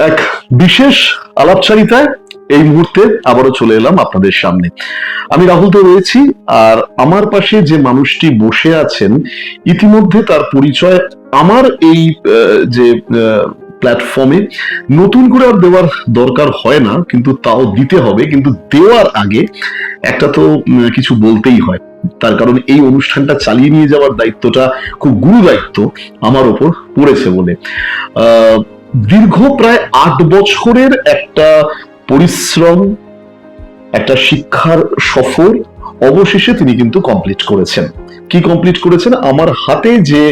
এক বিশেষ আলাপচারিতায় এই মুহূর্তে আবারও চলে এলাম আপনাদের সামনে। আমি রাহুল তো রয়েছি আর আমার পাশে যে মানুষটি বসে আছেন ইতিমধ্যে তার পরিচয় আমার এই যে প্ল্যাটফর্মে নতুন করে আর দেওয়ার দরকার হয় না কিন্তু তাও দিতে হবে কিন্তু দেওয়ার আগে একটা তো কিছু বলতেই হয়। তার কারণ এই অনুষ্ঠানটা চালিয়ে নিয়ে যাওয়ার দায়িত্বটা খুব গুরু দায়িত্ব আমার ওপর পড়েছে বলে। আহ, দীর্ঘ প্রায় আট বছরের একটা পরিশ্রম, একটা শিক্ষার সফর অবশেষে তিনি কিন্তু কমপ্লিট করেছেন। কি কমপ্লিট করেছেন? আমার হাতে যে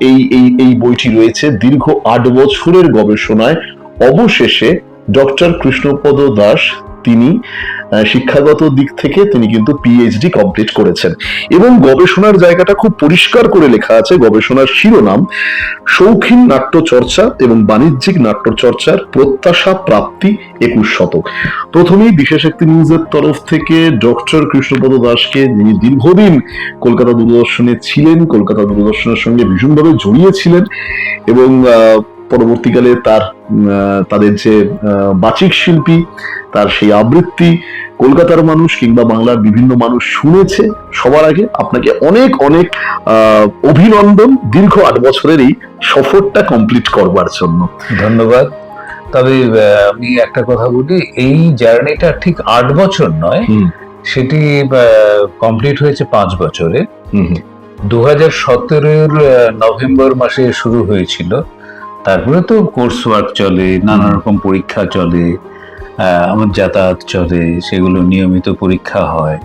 এই এই এই বইটি রয়েছে, দীর্ঘ আট বছরের গবেষণায় অবশেষে ডক্টর কৃষ্ণপদ দাস তিনি শিক্ষাগত দিক থেকে তিনি কিন্তু পিএইচডি কমপ্লিট করেছেন। এবং গবেষণার জায়গাটা খুব পরিষ্কার করে লেখা আছে গবেষণার শিরোনাম শৌখিন নাট্য চর্চা এবং বাণিজ্যিক নাট্য চর্চার প্রত্যাশা প্রাপ্তি একুশ শতক। প্রথমেই বিশেষ একটি নিউজের তরফ থেকে ডক্টর কৃষ্ণপদ দাসকে যিনি দীর্ঘদিন কলকাতা দূরদর্শনে ছিলেন কলকাতা দূরদর্শনের সঙ্গে ভীষণভাবে জড়িয়েছিলেন এবং আহ, পরবর্তীকালে তার তাদের যে বাচিক শিল্পী তার সেই আবৃত্তি কলকাতার মানুষ কিংবা বাংলার বিভিন্ন মানুষ শুনেছে সবার আগে। আপনাকে অনেক অনেক অভিনন্দন দীর্ঘ আট বছরের এই সফরটা কমপ্লিট করবার জন্য। ধন্যবাদ। তবে আমি একটা কথা বলি এই জার্নিটা ঠিক আট বছর নয়। সেটি কমপ্লিট হয়েছে পাঁচ বছরে। দু হাজার সতেরোর নভেম্বর মাসে শুরু হয়েছিল। তারপরে তো কোর্স ওয়ার্ক চলে নানা রকম পরীক্ষা চলে আমার যাতায়াত চলে সেগুলো নিয়মিত পরীক্ষা হয়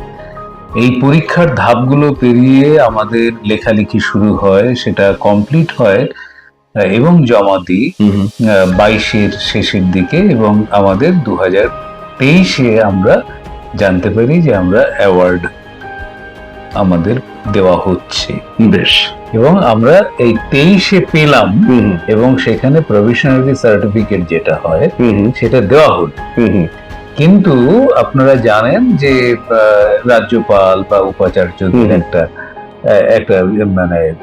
এই পরীক্ষার ধাপগুলো পেরিয়ে আমাদের লেখালেখি শুরু হয় সেটা কমপ্লিট হয় এবং জমা দিই। বাইশের শেষের দিকে এবং আমাদের দু হাজার তেইশে আমরা জানতে পারি যে আমরা অ্যাওয়ার্ড আমাদের দেওয়া হচ্ছে। বেশ। এবং আমরা এই তেইশে পেলাম এবং সেখানে প্রভিশনারি সার্টিফিকেট যেটা হয় সেটা দেওয়া হলো। কিন্তু আপনারা জানেন যে রাজ্যপাল বা উপাচার্যদের। একটা একটা মানে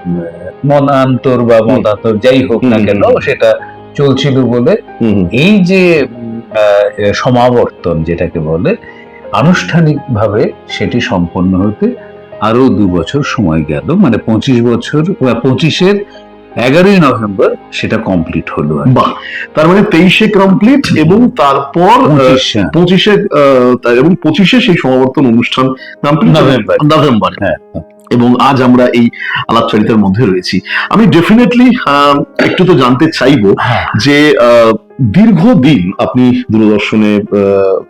মনান্তর বা মতান্তর যাই হোক না কেন সেটা চলছিল বলে। এই যে সমাবর্তন যেটাকে বলে আনুষ্ঠানিকভাবে সেটি সম্পন্ন হতে আরও দু বছর সময় গেল মানে পঁচিশ বছর বা পঁচিশের এগারোই নভেম্বর সেটা কমপ্লিট হলো বাহ তার মানে তেইশে কমপ্লিট এবং তারপর পঁচিশ হ্যাঁ। পঁচিশে এবং পঁচিশে সেই সমাবর্তন অনুষ্ঠান নভেম্বর নভেম্বর। হ্যাঁ এবং আজ আমরা এই আলাপচারিতার মধ্যে রয়েছি। আমি ডেফিনেটলি একটু তো জানতে চাইব হ্যাঁ। যে দীর্ঘদিন আপনি দূরদর্শনে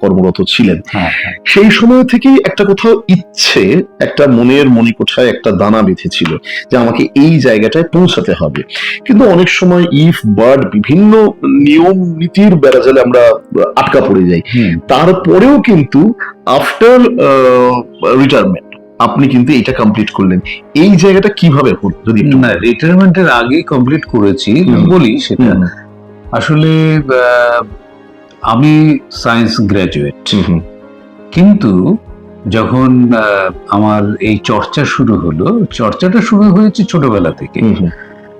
কর্মরত ছিলেন। হ্যাঁ হ্যাঁ। সেই সময় থেকেই একটা কোথাও ইচ্ছে একটা মনের মণিকোঠায় একটা দানা বেঁধেছিল যে আমাকে এই জায়গাটায় পৌঁছাতে হবে। কিন্তু অনেক সময় ইফ বার্ড বিভিন্ন নিয়ম নীতির বেড়াজালে আমরা আটকা পড়ে যাই। তারপরেও কিন্তু আফটার রিটায়ারমেন্ট আপনি কিন্তু এটা কমপ্লিট করলেন। এই জায়গাটা কীভাবে হলো? যদি না রিটায়ারমেন্টের আগেই কমপ্লিট করেছি। বলি সেটা। আসলে আমি সায়েন্স গ্র্যাজুয়েট কিন্তু যখন আমার এই চর্চা শুরু হলো চর্চাটা শুরু হয়েছে ছোটবেলা থেকে।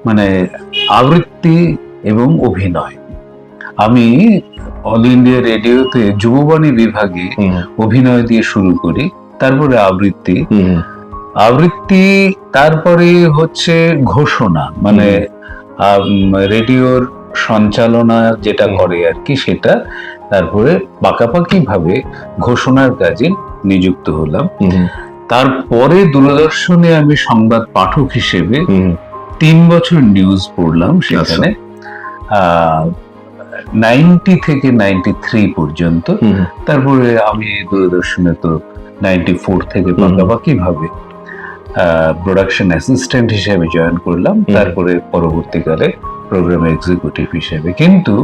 মানে আবৃত্তি এবং অভিনয়। আমি অল ইন্ডিয়া রেডিওতে যুববাণী বিভাগে অভিনয় দিয়ে শুরু করি। তারপরে আবৃত্তি। আবৃত্তি তারপরে হচ্ছে ঘোষণা মানে রেডিওর সঞ্চালনা যেটা। করে আর কি সেটা তারপরে পাকাপাকি ভাবে ঘোষণার কাজে নিযুক্ত হলাম। তারপরে দূরদর্শনে আমি সংবাদ পাঠক হিসেবে তিন বছর নিউজ পড়লাম সেখানে। নাইনটি থেকে নাইনটি থ্রি পর্যন্ত। তারপরে আমি দূরদর্শনে তো নাইনটি ফোর থেকে। পাকাপাকি ভাবে প্রোডাকশন অ্যাসিস্ট্যান্ট হিসেবে জয়েন করলাম। তারপরে পরবর্তীকালে প্রোগ্রাম এক্সিকিউটিভ হিসেবে। কিন্তু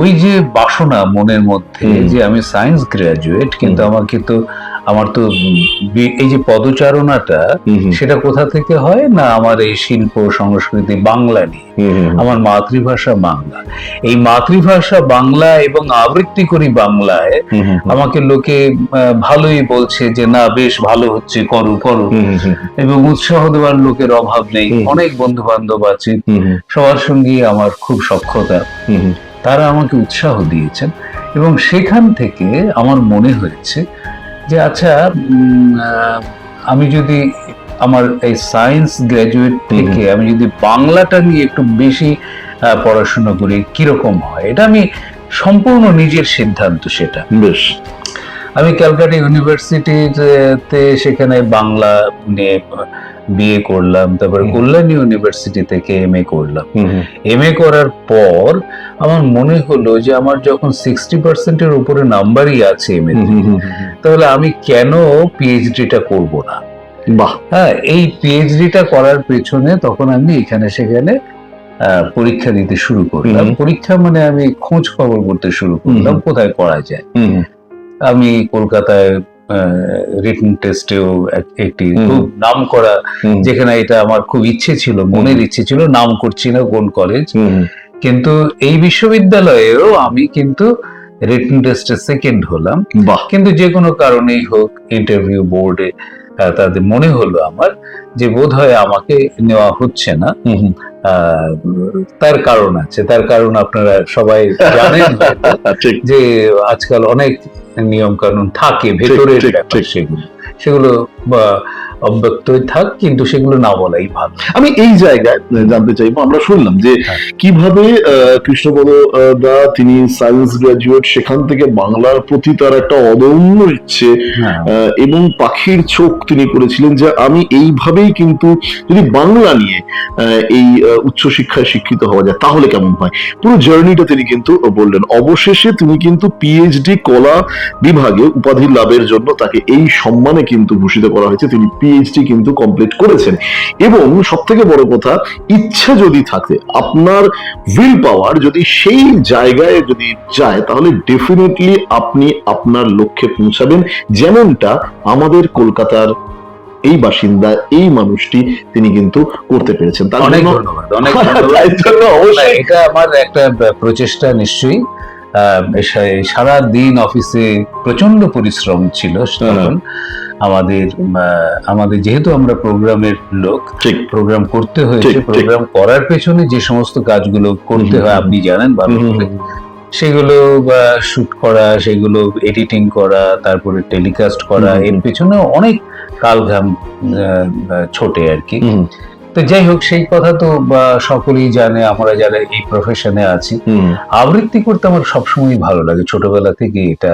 ওই যে বাসনা মনের মধ্যে যে আমি সায়েন্স গ্রাজুয়েট কিন্তু আমাকে তো আমার তো এই যে পদচারণাটা সেটা কোথা থেকে হয় না আমার এই শিল্প সংস্কৃতি বাংলা নিয়ে? আমার মাতৃভাষা বাংলা। এই মাতৃভাষা বাংলা এবং আবৃত্তি করি বাংলায় আমাকে লোকে ভালোই বলছে যে না বেশ ভালো হচ্ছে করো করো। এবং উৎসাহ দেওয়ার লোকের অভাব নেই। অনেক বন্ধু বান্ধব আছে সবার সঙ্গে আমার খুব সক্ষতা তারা আমাকে উৎসাহ দিয়েছেন এবং সেখান থেকে আমার মনে হয়েছে যে আচ্ছা আমি যদি আমার এই সায়েন্স গ্রাজুয়েট থেকে আমি যদি বাংলাটা নিয়ে একটু বেশি পড়াশোনা করি কীরকম হয়? এটা আমি সম্পূর্ণ নিজের সিদ্ধান্ত সেটা। বেশ। আমি ক্যালকাটা ইউনিভার্সিটিতে সেখানে বাংলা নিয়ে বিএ করলাম তারপরে। কল্যাণ ইউনিভার্সিটি থেকে এম এ করলাম। এম এ করার পর আমার মনে হলো যে আমার যখন সিক্সটি পার্সেন্টের উপরে নাম্বারই আছে এম এ। তাহলে আমি কেন পিএইচডিটা করব না? বাহ! হ্যাঁ এই পিএইচডিটা করার পেছনে তখন আমি এখানে সেখানে পরীক্ষা দিতে শুরু করলাম। পরীক্ষা মানে আমি খোঁজ খবর করতে শুরু করলাম কোথায় করা যায়। আমি কলকাতায় রিটেন টেস্টেও একটি খুব নাম করা যেখানে এটা আমার খুব ইচ্ছে ছিল মনের ইচ্ছে ছিল নাম করছি না কোন কলেজ কিন্তু এই বিশ্ববিদ্যালয়েও আমি কিন্তু রিটেন টেস্টে সেকেন্ড হলাম। বাহ। কিন্তু যে কোনো কারণেই হোক ইন্টারভিউ বোর্ডে তাদের মনে হলো আমার যে বোধ হয় আমাকে নেওয়া হচ্ছে না। তার কারণ আছে। তার কারণ আপনারা সবাই জানেন ঠিক। যে আজকাল অনেক নিয়ম কানুন থাকে ভেতরের ঠিক। সেগুলো। সেগুলো বা অব্যক্তই থাক কিন্তু সেগুলো না বলাই ভালো। আমি এই জায়গায় জানতে চাইব আমরা শুনলাম যে হ্যাঁ। কীভাবে কৃষ্ণপদ দা তিনি সায়েন্স গ্রাজুয়েট সেখান থেকে বাংলার প্রতি তার একটা অদম্য ইচ্ছে হ্যাঁ। এবং পাখির চোখ তিনি করেছিলেন যে আমি এইভাবেই কিন্তু যদি বাংলা নিয়ে এই উচ্চশিক্ষায় শিক্ষিত হওয়া যায় তাহলে কেমন হয়? পুরো জার্নিটা তিনি কিন্তু বললেন। অবশেষে তিনি কিন্তু পিএইচডি কলা বিভাগে উপাধি লাভের জন্য তাকে এই সম্মানে কিন্তু ভূষিত করা হয়েছে। তিনি পিএইচডি কিন্তু কমপ্লিট করেছেন। এবং সব থেকে বড় কথা ইচ্ছা যদি থাকে আপনার উইল পাওয়ার যদি সেই জায়গায় যদি যায় তাহলে ডেফিনেটলি আপনি আপনার লক্ষ্যে পৌঁছাবেন। যেমনটা আমাদের কলকাতার এই বাসিন্দা এই মানুষটি তিনি কিন্তু করতে পেরেছেন। তার অনেক জন্য- ধন্যবাদ অনেক ধন্যবাদ। অবশ্যই এটা আমার একটা প্রচেষ্টা নিশ্চয়ই। সারা দিন অফিসে প্রচণ্ড পরিশ্রম ছিল তখন আমাদের আমাদের যেহেতু আমরা প্রোগ্রামের লোক প্রোগ্রাম করতে হয়েছে। প্রোগ্রাম করার পেছনে যে সমস্ত কাজগুলো করতে হয় আপনি জানেন ভালো করে। সেগুলো শুট করা সেগুলো এডিটিং করা তারপরে টেলিকাস্ট করা। এর পেছনে অনেক কালঘাম ছোটে আর কি তো যাই হোক সেই কথা তো সকলেই জানে আমরা যারা এই প্রফেশনে আছি আবৃত্তি করতে আমার সবসময় ভালো লাগে। ছোটবেলা থেকে এটা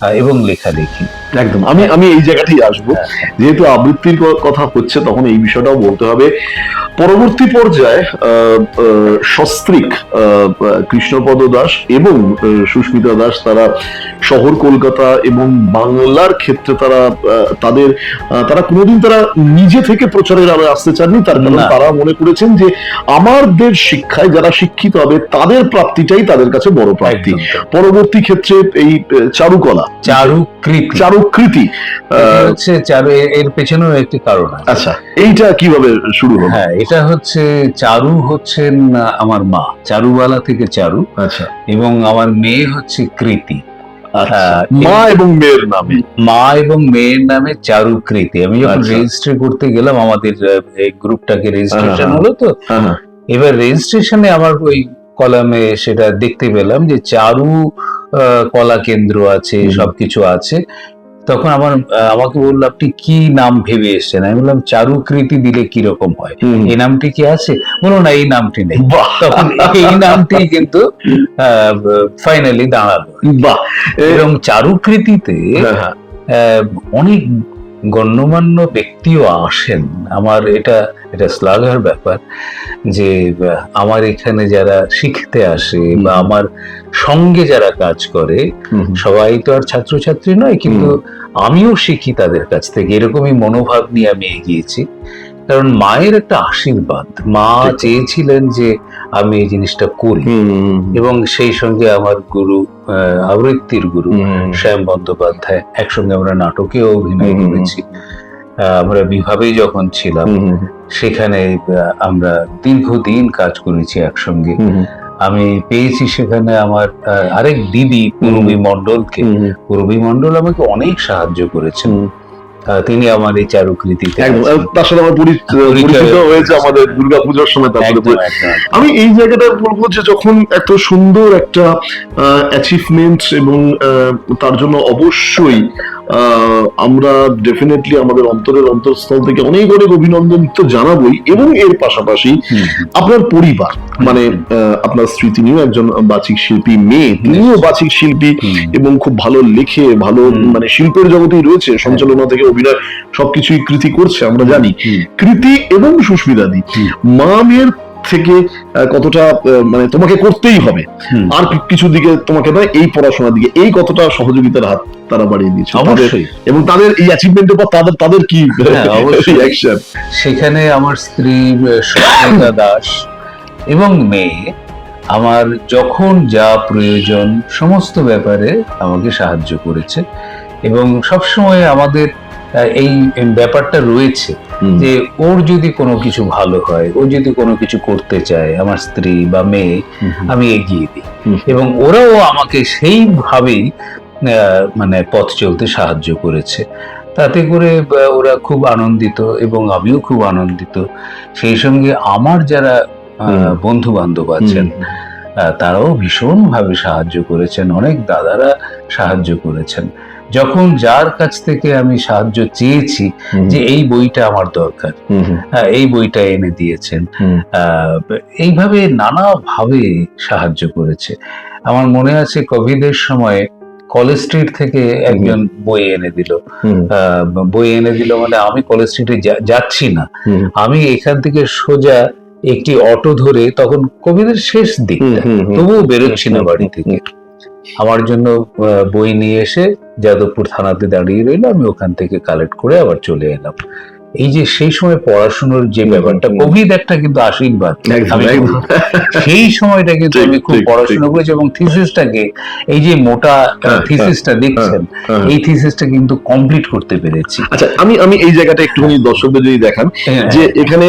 এবং এবং লেখালেখি। একদম। আমি আমি এই জায়গাতেই আসব। হ্যাঁ। যেহেতু আবৃত্তির কথা হচ্ছে তখন এই বিষয়টাও বলতে হবে। পরবর্তী পর্যায়ে সস্ত্রীক কৃষ্ণপদ দাস এবং সুস্মিতা দাস তারা শহর কলকাতা এবং বাংলার ক্ষেত্রে তারা তাদের তারা কোনোদিন তারা নিজে থেকে প্রচারের আলো আসতে চাননি। তার কারণ তারা মনে করেছেন যে আমাদের শিক্ষায় যারা শিক্ষিত হবে তাদের প্রাপ্তিটাই তাদের কাছে বড় প্রাপ্তি। পরবর্তী ক্ষেত্রে এই চারুকলা চারুকৃতি। চারুকৃতি আহ, হচ্ছে চারু এর- পেছনেও একটি কারণ আচ্ছা এইটা কীভাবে শুরু হলো? হ্যাঁ এটা হচ্ছে চারু হচ্ছেন আমার মা চারুবালা থেকে চারু। আচ্ছা। এবং আমার মেয়ে হচ্ছে কৃতি। আচ্ছা হ্যাঁ, মা এবং মেয়ের নামে? মা এবং মেয়ের নামে চারুকৃতি আমি যখন আচ্ছা। রেজিস্ট্রি করতে গেলাম আমাদের গ্রুপটাকে রেজিস্ট্রেশন হলো তো। এবার রেজিস্ট্রেশনে আমার ওই কলামে সেটা দেখতে পেলাম যে চারু কলা কেন্দ্র আছে সবকিছু আছে। তখন আমার আমাকে বলল আপনি কি নাম ভেবে এসছেন? আমি বললাম চারুকৃতি দিলে কি রকম হয় এই নামটি কি আছে? বলো না এই নামটি নেই। তখন এই নামটি কিন্তু ফাইনালি দাঁড়াল। বাহ! এবং চারুকৃতিতে হ্যাঁ, হ্যাঁ। আহ, অনেক গণ্যমান্য ব্যক্তিও আসেন। আমার এটা এটা শ্লাঘার ব্যাপার যে আমার এখানে যারা শিখতে আসে বা আমার সঙ্গে যারা কাজ করে। সবাই তো আর ছাত্রছাত্রী নয় কিন্তু আমিও শিখি তাদের কাছ থেকে। এরকমই মনোভাব নিয়ে আমি এগিয়েছি। কারণ মায়ের একটা আশীর্বাদ। মা চেয়েছিলেন যে আমি এই জিনিসটা করি। এবং সেই সঙ্গে আমার গুরু আবৃত্তির গুরু শ্যাম বন্দ্যোপাধ্যায় একসঙ্গে আমরা নাটকেও অভিনয় করেছি। আমরা বিভাবে যখন ছিলাম সেখানে আমরা দীর্ঘদিন কাজ করেছি একসঙ্গে। আমি পেয়েছি সেখানে আমার আরেক দিদি পূর্বী মণ্ডলকে। হুম, পূর্বী মণ্ডল আমাকে অনেক সাহায্য করেছেন তিনি আমার এই চারুকৃতিতে তার সাথে আমার পরিচিত হয়েছে আমাদের দুর্গাপূজার সময় তার আমি এই জায়গাটা বলব যে যখন এত সুন্দর একটা অ্যাচিভমেন্ট এবং আহ, তার জন্য অবশ্যই আমরা ডেফিনেটলি আমাদের অন্তরের অন্তরস্থল থেকে অনেক অনেক অভিনন্দন তো জানাবই এবং এর পাশাপাশি আপনার পরিবার মানে আপনার স্ত্রী তিনিও একজন বাচিক শিল্পী মেয়ে তিনিও বাচিক শিল্পী এবং খুব ভালো লেখে ভালো মানে শিল্পের জগতেই রয়েছে সঞ্চালনা থেকে অভিনয় সবকিছুই কৃতি করছে আমরা জানি। কৃতি এবং সুস্মিতাদি। মা মেয়ের থেকে কতটা মানে তোমাকে করতেই হবে। আর কিছু দিকে তোমাকে নয় এই পড়াশোনার দিকে এই কতটা সহযোগিতার হাত তারা বাড়িয়ে দিয়েছে। অবশ্যই। এবং তাদের এই অ্যাচিভমেন্টের পর তাদের তাদের কি হ্যাঁ, রিয়াকশন সেখানে আমার স্ত্রী সুস্মিতা দাস এবং মেয়ে আমার যখন যা প্রয়োজন সমস্ত ব্যাপারে আমাকে সাহায্য করেছে এবং সবসময় আমাদের এই ব্যাপারটা রয়েছে। যে ওর যদি কোনো কিছু ভালো হয় ও যদি কোনো কিছু করতে চায় আমার স্ত্রী বা মেয়ে আমি এগিয়ে দিই। এবং ওরাও আমাকে সেইভাবেই মানে পথ চলতে সাহায্য করেছে। তাতে করে ওরা খুব আনন্দিত এবং আমিও খুব আনন্দিত। সেই সঙ্গে আমার যারা। বন্ধু বান্ধব আছেন তারাও ভীষণভাবে সাহায্য করেছেন। অনেক দাদারা সাহায্য করেছেন। যখন যার কাছ থেকে আমি সাহায্য চেয়েছি যে এই বইটা আমার দরকার এই বইটা এনে দিয়েছেন আহ, এইভাবে নানাভাবে সাহায্য করেছে। আমার মনে আছে কোভিডের সময় কলেজ স্ট্রিট থেকে একজন বই এনে দিল। বই এনে দিল মানে আমি কলেজ স্ট্রিটে যাচ্ছি না। আমি এখান থেকে সোজা একটি অটো ধরে তখন কোভিডের শেষ দিকটা তবুও বেরোচ্ছি না বাড়ি থেকে। আমার জন্য বই নিয়ে এসে যাদবপুর থানাতে দাঁড়িয়ে রইল। আমি ওখান থেকে কালেক্ট করে আবার চলে এলাম। এই যে সেই সময় পড়াশোনার যে ব্যাপারটা কোভিড একটা কিন্তু আশীর্বাদ সেই সময়টা কিন্তু আমি খুব পড়াশোনা করেছি এবং থিসিসটাকে এই যে মোটা হ্যাঁ, থিসিসটা দেখছেন হ্যাঁ। এই থিসিসটা কিন্তু কমপ্লিট করতে পেরেছি। আচ্ছা আমি আমি এই জায়গাটা একটুখানি দর্শকদের যদি দেখান হ্যাঁ, যে এখানে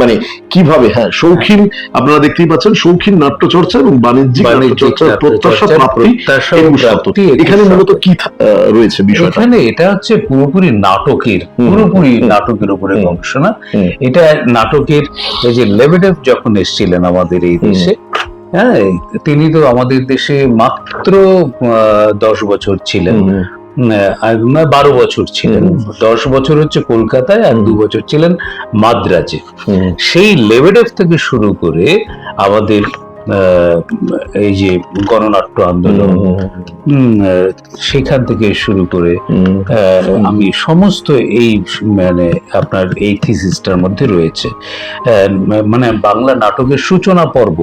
মানে কীভাবে হ্যাঁ শৌখিন আপনারা দেখতেই পাচ্ছেন শৌখিন নাট্য চর্চা এবং বাণিজ্যিক প্রত্যাশা প্রাপ্তি এখানে মূলত কি রয়েছে বিষয়টা? এখানে এটা হচ্ছে পুরোপুরি নাটকের পুরোপুরি নাটকের উপরে গবেষণা এটা নাটকের এই যে লেবেডেভ যখন এসেছিলেন আমাদের এই দেশে হ্যাঁ তিনি তো আমাদের দেশে মাত্র দশ বছর ছিলেন। বারো বছর ছিলেন। দশ বছর হচ্ছে কলকাতায় আর দু বছর ছিলেন মাদ্রাজে। সেই লেবেডেভ থেকে শুরু করে আমাদের এই যে গণনাট্য আন্দোলন সেখান থেকে শুরু করে আমি সমস্ত এই মানে আপনার এই থিসিসটার মধ্যে রয়েছে। মানে বাংলা নাটকের সূচনা পর্ব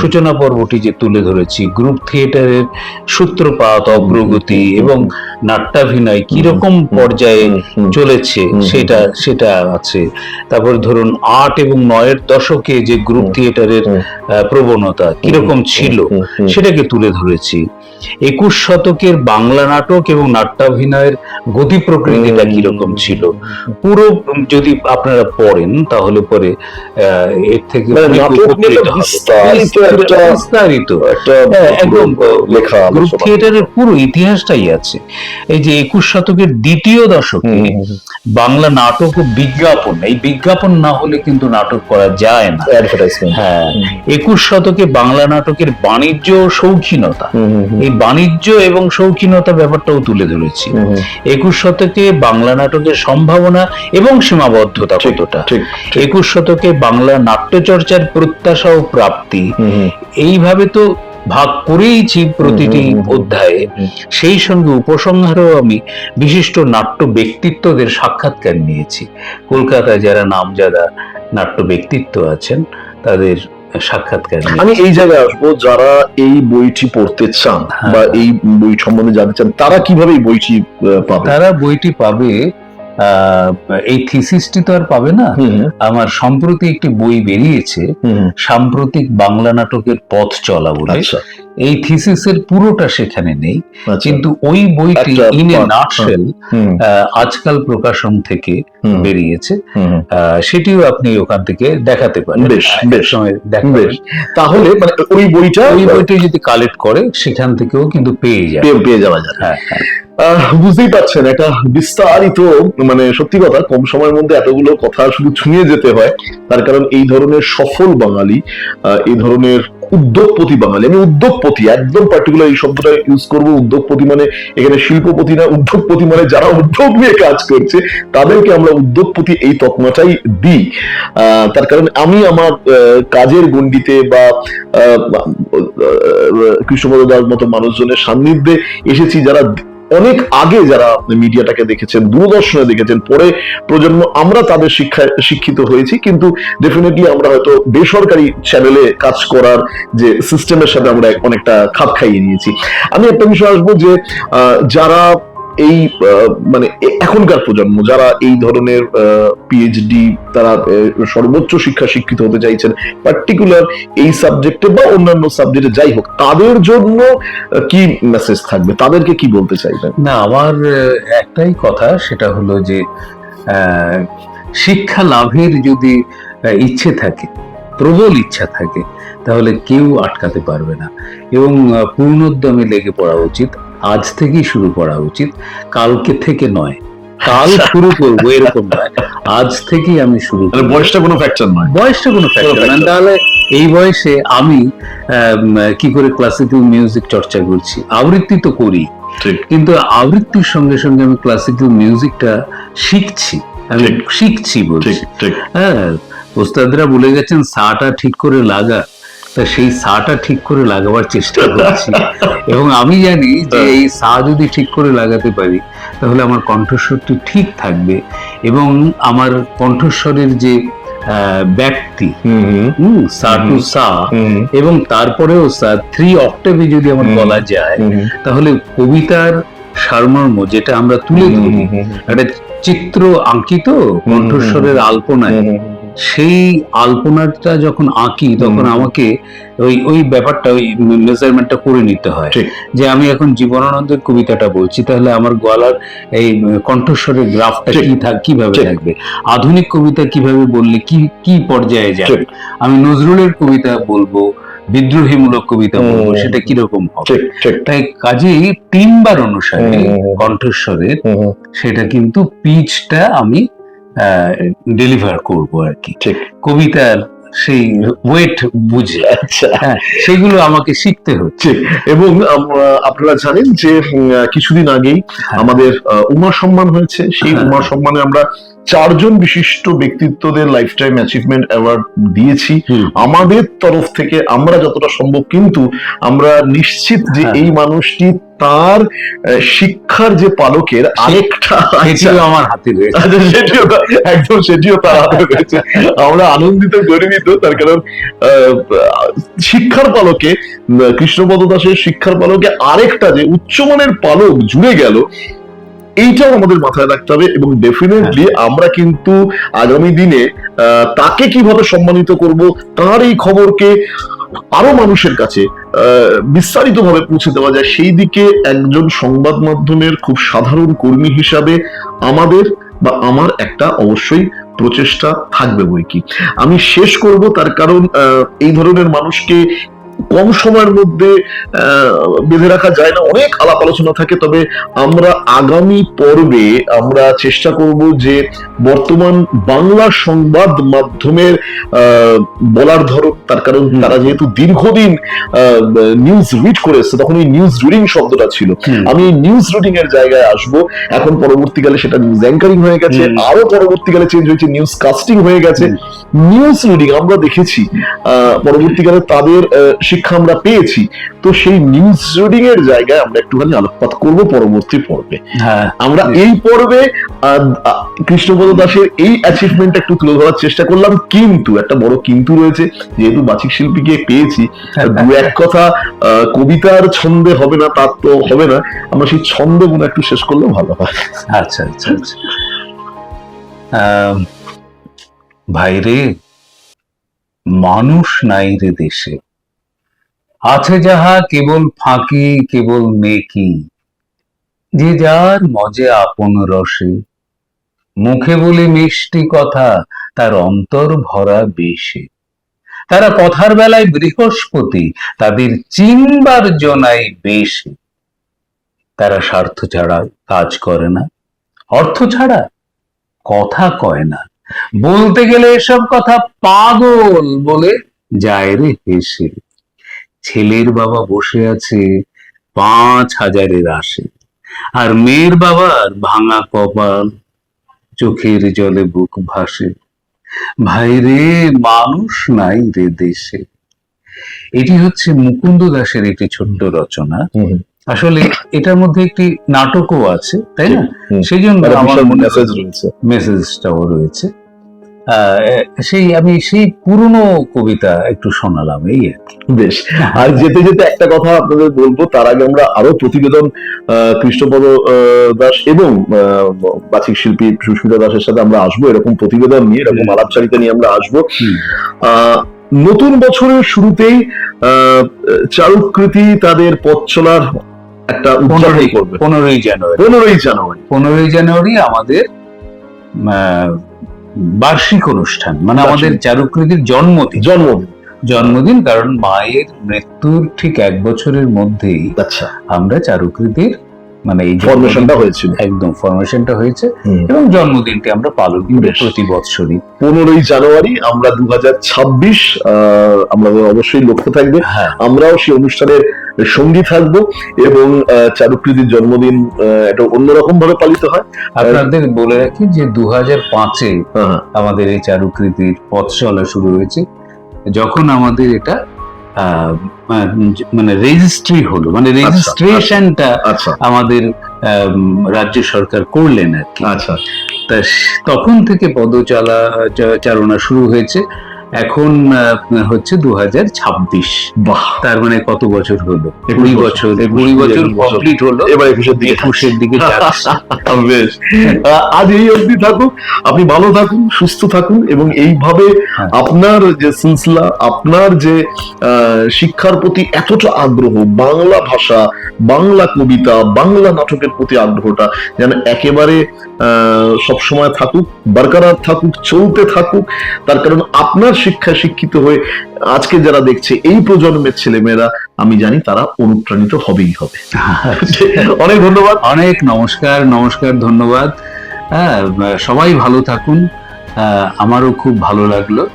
সূচনা পর্বটি যে তুলে ধরেছি গ্রুপ থিয়েটারের সূত্রপাত অগ্রগতি এবং নাট্যাভিনয় কীরকম পর্যায়ে চলেছে সেটা সেটা আছে। তারপর ধরুন আট এবং নয়ের দশকে যে গ্রুপ থিয়েটারের প্রবণতা কীরকম ছিল সেটাকে তুলে ধরেছি। একুশ শতকের বাংলা নাটক এবং নাট্যাভিনয়ের গতি প্রকৃতিটা কীরকম ছিল? পুরো যদি আপনারা পড়েন তাহলে পরে আহ, এর থেকে মানে। বিস্তারিত হ্যাঁ, একদম। লেখা গ্রুপ থিয়েটারের পুরো ইতিহাসটাই আছে। এই যে একুশ শতকের দ্বিতীয় দশকে। বাংলা নাটক ও বিজ্ঞাপন এই বিজ্ঞাপন না হলে কিন্তু নাটক করা যায় না। হ্যাঁ একুশ শতকে বাংলা নাটকের বাণিজ্য ও শৌখিনতা। এই বাণিজ্য এবং শৌখিনতা ব্যাপারটাও তুলে ধরেছি। একুশ শতকে বাংলা নাটকের সম্ভাবনা এবং সীমাবদ্ধতা কতটা। একুশ শতকে বাংলা নাট্যচর্চার প্রত্যাশা ও প্রাপ্তি এইভাবে তো ভাগ করেইছি প্রতিটি। অধ্যায়ে সেই সঙ্গে উপসংহারেও আমি বিশিষ্ট নাট্য ব্যক্তিত্বদের সাক্ষাৎকার নিয়েছি কলকাতায় যারা নামজাদা নাট্য ব্যক্তিত্ব আছেন তাদের সাক্ষাৎকার। আমি এই জায়গায় আসব যারা এই বইটি পড়তে চান হ্যাঁ। বা এই বই সম্বন্ধে জানতে চান তারা কীভাবে এই বইটি পাবে তারা বইটি পাবে এই থিসিসটি তো আর পাবে না। আমার সম্প্রতি একটি বই বেরিয়েছে। সাম্প্রতিক বাংলা নাটকের পথ চলা বলে। আচ্ছা। এই থিসিসের পুরোটা সেখানে নেই আচ্ছা। কিন্তু ওই বইটি ইন এ নাটশেল আজকাল প্রকাশন থেকে বেরিয়েছে। সেটিও আপনি ওখান থেকে দেখাতে পারেন। বেশ, বেশ। বেশ। তাহলে মানে ওই বইটা ওই বইটি যদি কালেক্ট করে সেখান থেকেও কিন্তু পেয়ে যাবে পেয়ে- যাওয়া যায় হ্যাঁ হ্যাঁ। বুঝতেই পারছেন, একটা বিস্তারিত মানে সত্যি কথা, কম সময়ের মধ্যে এতগুলো কথা শুধু ছুঁয়ে যেতে হয়। তার কারণ এই ধরনের সফল বাঙালি এই ধরনের উদ্যোগপতি বাঙালি, আমি উদ্যোগপতি, একদম পার্টিকুলার এই শব্দটা ইউজ করব, উদ্যোগপতি মানে এখানে শিল্পপতি না, উদ্যোগপতি মানে যারা উদ্যোগ নিয়ে কাজ করছে, তাদেরকে আমরা উদ্যোগপতি এই তকমাটাই দিই। তার কারণ আমি আমার কাজের গণ্ডিতে বা কৃষ্ণপদ দাস মতো মানুষজনের সান্নিধ্যে এসেছি, যারা অনেক আগে যারা মিডিয়াটাকে দেখেছেন, দূরদর্শনে দেখেছেন, পরে প্রজন্ম, আমরা তাদের শিক্ষা শিক্ষিত হয়েছি, কিন্তু ডেফিনেটলি আমরা হয়তো বেসরকারি চ্যানেলে কাজ করার যে সিস্টেমের সাথে আমরা অনেকটা খাপ খাইয়ে নিয়েছি। আমি একটা বিষয় আসব যে যারা এই মানে এখনকার প্রজন্ম, যারা এই ধরনের পিএইচডি তারা সর্বোচ্চ শিক্ষা শিক্ষিত হতে চাইছেন পার্টিকুলার এই সাবজেক্টে বা অন্যান্য সাবজেক্টে যাই হোক, তাদের জন্য কি মেসেজ থাকবে? তাদেরকে কি বলতে চাইবেন? না, আমার একটাই কথা, সেটা হলো যে শিক্ষা লাভের যদি ইচ্ছে থাকে, প্রবল ইচ্ছা থাকে, তাহলে কেউ আটকাতে পারবে না। এবং পূর্ণোদ্যমে লেগে পড়া উচিত। আজ থেকেই শুরু করা উচিত কালকে থেকে নয়। কাল শুরু করব এরকম নয়। আজ থেকেই আমি শুরু বয়সটা কোনো ফ্যাক্টর নয়। বয়সটা কোনো ফ্যাক্টর না তাহলে এই বয়সে আমি কি করে ক্লাসিক্যাল মিউজিক চর্চা করছি? আবৃত্তি তো করি। কিন্তু আবৃত্তির সঙ্গে সঙ্গে আমি ক্লাসিক্যাল মিউজিকটা শিখছি। আমি শিখছি বলছি। হ্যাঁ ওস্তাদরা বলে গেছেন সাটা ঠিক করে লাগা। তা সেই সাটা ঠিক করে লাগাবার চেষ্টা করছি। এবং আমি জানি যে এই সা যদি ঠিক করে লাগাতে পারি তাহলে আমার কণ্ঠস্বরটি ঠিক থাকবে এবং আমার কণ্ঠস্বরের যে হুম সা টু সা এবং তারপরেও সা থ্রি অক্টেভে যদি আমার বলা যায় তাহলে কবিতার সারমর্ম যেটা আমরা তুলে ধরি একটা চিত্র আঙ্কিত কণ্ঠস্বরের আলপনায়। সেই আলপনাটা যখন আঁকি তখন আমাকে ওই ওই ব্যাপারটা ওই মেজারমেন্টটা করে নিতে হয়। যে আমি এখন জীবনানন্দের কবিতাটা বলছি তাহলে আমার গলার এই কণ্ঠস্বরের গ্রাফটা কি থাক কীভাবে থাকবে? আধুনিক কবিতা কীভাবে বললে কি কি পর্যায়ে যাবে? আমি নজরুলের কবিতা বলব বিদ্রোহীমূলক কবিতা বলব সেটা কীরকম হবে? তাই কাজেই তিনবার অনুসারে কণ্ঠস্বরের সেটা কিন্তু পিচটা আমি ডেলিভার করব আর কি। ঠিক। কবিতার সেই ওয়েট বুঝে। আচ্ছা। হ্যাঁ সেগুলো আমাকে শিখতে হচ্ছে। এবং আপনারা জানেন যে কিছুদিন আগেই হ্যাঁ। আমাদের উমা সম্মান হয়েছে। সেই হ্যাঁ। উমা সম্মানে আমরা চারজন বিশিষ্ট ব্যক্তিত্বদের লাইফ টাইম অ্যাচিভমেন্ট অ্যাওয়ার্ড দিয়েছি আমাদের তরফ থেকে আমরা যতটা সম্ভব কিন্তু আমরা নিশ্চিত যে হ্যাঁ। এই মানুষটি তার শিক্ষার যে পালকের আরেকটা আমার হাতে রয়েছে। আচ্ছা, সেটিও একদম সেটিও তার হাতে রয়েছে। আমরা আনন্দিত গর্বিত তার কারণ শিক্ষার পালকে কৃষ্ণপদ দাসের শিক্ষার পালকে আরেকটা যে উচ্চমানের পালক জুড়ে গেল এইটাও আমাদের মাথায় রাখতে হবে এবং ডেফিনেটলি আমরা কিন্তু আগামী দিনে তাকে কীভাবে সম্মানিত করব তার এই খবরকে আরও মানুষের কাছে বিস্তারিত ভাবে পৌঁছে দেওয়া যায় সেই দিকে একজন সংবাদ মাধ্যমের খুব সাধারণ কর্মী হিসাবে আমাদের বা আমার একটা অবশ্যই প্রচেষ্টা থাকবে বই কি আমি শেষ করব তার কারণ আহ, এই ধরনের মানুষকে কম সময়ের মধ্যে আহ, বেঁধে রাখা যায় না। অনেক আলাপ আলোচনা থাকে তবে আমরা আগামী পর্বে আমরা চেষ্টা করব যে বর্তমান বাংলা সংবাদ মাধ্যমের বলার ধরন তার কারণ তারা যেহেতু দীর্ঘদিন নিউজ রিড করে এসছে তখন এই নিউজ রিডিং শব্দটা ছিল। আমি নিউজ রিডিং এর জায়গায় আসব। এখন পরবর্তীকালে সেটা নিউজ অ্যাঙ্কারিং হয়ে গেছে। আরও পরবর্তীকালে চেঞ্জ হয়েছে নিউজ কাস্টিং হয়ে গেছে। নিউজ রিডিং আমরা দেখেছি আহ, পরবর্তীকালে তাদের শিক্ষা আমরা পেয়েছি। তো সেই নিউজ রিডিং এর জায়গায় আমরা একটুখানি আলোকপাত করব পরবর্তী পর্বে। হ্যাঁ। আমরা এই পর্বে কৃষ্ণপদ দাসের এই অ্যাচিভমেন্ট একটু তুলে ধরার চেষ্টা করলাম। কিন্তু একটা বড় কিন্তু রয়েছে যেহেতু বাচিক শিল্পীকে পেয়েছি দু এক কথা কবিতার ছন্দে হবে না তার তো হবে না। আমরা সেই ছন্দ মনে একটু শেষ করলে ভালো হয়। আচ্ছা আচ্ছা আচ্ছা। ভাইরে মানুষ নাই রে দেশে। আছে যাহা কেবল ফাঁকি, কেবল নেকি। যে যার মজে আপন রসে। মুখে বলে মিষ্টি কথা, তার অন্তর ভরা বেশে। তারা কথার বেলায় বৃহস্পতি, তাদের চিনবার জনাই বেশে। তারা স্বার্থ ছাড়া কাজ করে না, অর্থ ছাড়া কথা কয় না। বলতে গেলে এসব কথা পাগল বলে যায় রে হেসে। ছেলের বাবা বসে আছে পাঁচ হাজারের আসে আর মেয়ের বাবার ভাঙা কপাল চোখের জলে বুক ভাসে। ভাই রে মানুষ নাই রে দেশে। এটি হচ্ছে মুকুন্দ দাসের একটি ছোট্ট রচনা। আসলে এটার মধ্যে একটি নাটকও আছে তাই না? সেই জন্য আমার। মেসেজটাও রয়েছে। সেই আমি সেই পুরনো কবিতা একটু শোনালাম এই আর কি। বেশ আর যেতে যেতে একটা কথা আপনাদের বলব তার আগে আমরা আরও প্রতিবেদন কৃষ্ণপদ দাস এবং বাচিক শিল্পী সুস্মিতা দাসের সাথে আমরা আসব এরকম প্রতিবেদন নিয়ে এরকম। আলাপচারিতা নিয়ে আমরা আসব। আহ, নতুন বছরের শুরুতেই আহ, চারুকৃতি তাদের পথ চলার একটা পনেরোই করবে। পনেরোই জানুয়ারি। পনেরোই জানুয়ারি। পনেরোই জানুয়ারি আমাদের আহ, বার্ষিক অনুষ্ঠান মানে আমাদের চারুকৃতির জন্মদিন। জন্মদিন। জন্মদিন কারণ মায়ের মৃত্যুর ঠিক এক বছরের মধ্যেই আচ্ছা। আমরা চারুকৃতির মানে এই ফরমেশনটা হয়েছিল। একদম ফরমেশনটা হয়েছে এবং জন্মদিনটি আমরা পালন করি প্রতি বৎসরই। পনেরোই জানুয়ারি আমরা দু হাজার ছাব্বিশ আমাদের অবশ্যই লক্ষ্য থাকবে। হ্যাঁ। আমরাও সেই অনুষ্ঠানের সঙ্গী থাকব এবং চারুকৃতির জন্মদিন এটা অন্যরকম ভাবে পালিত হয়। আপনাদের বলে রাখি যে দু হাজার পাঁচে হ্যাঁ, আমাদের এই চারুকৃতির পথ চলা শুরু হয়েছে। যখন আমাদের এটা মানে রেজিস্ট্রি হলো মানে রেজিস্ট্রেশনটা আচ্ছা। আমাদের আম, রাজ্য সরকার করলেন আর কি। আচ্ছা। তা তখন থেকে পদচালা চালনা শুরু হয়েছে। এখন হচ্ছে দু হাজার ছাব্বিশ। বাহ! তার মানে কত বছর হলো? কুড়ি বছর। কুড়ি বছর কমপ্লিট হলো। এবার একুশের দিকে একুশের দিকে বেশ। আজ এই অবধি থাকুক। আপনি ভালো থাকুন সুস্থ থাকুন এবং এইভাবে হ্যাঁ। আপনার যে সিলসিলা আপনার যে আহ, শিক্ষার প্রতি এতটা আগ্রহ বাংলা ভাষা বাংলা কবিতা বাংলা নাটকের প্রতি আগ্রহটা যেন একেবারে সবসময় থাকুক বরকরার থাকুক চলতে থাকুক তার কারণ আপনার শিক্ষা শিক্ষিত হয়ে আজকে যারা দেখছে এই প্রজন্মের ছেলেমেয়েরা আমি জানি তারা অনুপ্রাণিত হবেই হবে। অনেক ধন্যবাদ। অনেক নমস্কার নমস্কার ধন্যবাদ। হ্যাঁ সবাই ভালো থাকুন। আমারও খুব ভালো লাগল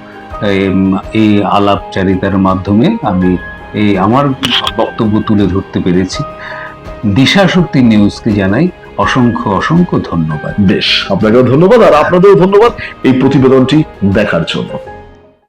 এই আলাপচারিতার মাধ্যমে আমি এই আমার বক্তব্য তুলে ধরতে পেরেছি। দিশা শক্তি নিউজকে জানাই। অসংখ্য অসংখ্য ধন্যবাদ। বেশ আপনাকেও ধন্যবাদ আর আপনাদেরও ধন্যবাদ এই প্রতিবেদনটি দেখার জন্য।